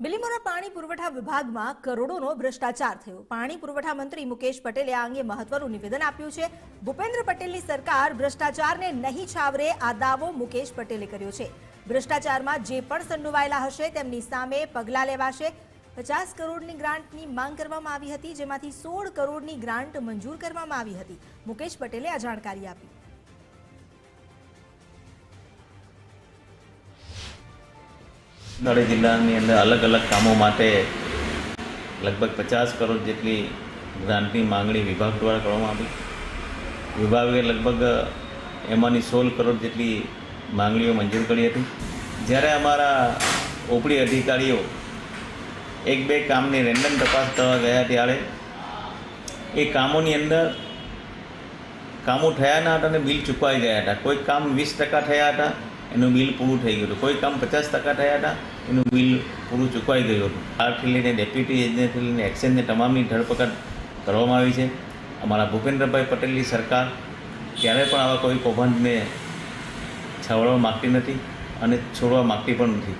બિલીમોરા પાણી પુરવઠા વિભાગમાં કરોડોનો ભ્રષ્ટાચાર થયો. પાણી પુરવઠા મંત્રી મુકેશ પટેલે આ અંગે મહત્વનું નિવેદન આપ્યું છે. ભૂપેન્દ્ર પટેલની સરકાર ભ્રષ્ટાચારને નહીં છાવરે, આ દાવો મુકેશ પટેલે કર્યો છે. ભ્રષ્ટાચારમાં જે પણ સંડોવાયેલા હશે તેમની સામે પગલાં લેવાશે. પચાસ કરોડની ગ્રાન્ટની માંગ કરવામાં આવી હતી, જેમાંથી સોળ કરોડની ગ્રાન્ટ મંજૂર કરવામાં આવી હતી. મુકેશ પટેલે આ જાણકારી આપી. નળે જિલ્લાની અંદર અલગ અલગ કામો માટે લગભગ પચાસ કરોડ જેટલી ગ્રાન્ટની માંગણી વિભાગ દ્વારા કરવામાં આવી. વિભાગે લગભગ એમાંની સોળ કરોડ જેટલી માંગણીઓ મંજૂર કરી હતી. જ્યારે અમારા ઓપડી અધિકારીઓ એક બે કામની રેન્ડમ તપાસ કરવા ગયા ત્યારે એ કામોની અંદર કામો થયા ન હતા અને બિલ ચૂકવાઈ ગયા હતા. કોઈ કામ વીસ ટકા થયા હતા એનું બિલ પૂરું થઈ ગયું હતું. કોઈ કામ પચાસ ટકા થયા હતા, એનું બિલ પૂરું ચૂકવાઈ ગયું હતું. આરથી લઈને ડેપ્યુટી એજન્ટથી લઈને એક્સચેન્જને તમામની ધરપકડ કરવામાં આવી છે. અમારા ભૂપેન્દ્રભાઈ પટેલની સરકાર ક્યારે પણ આવા કોઈ કૌભાંડને છાવડવા માગતી નથી અને છોડવા માગતી પણ નથી.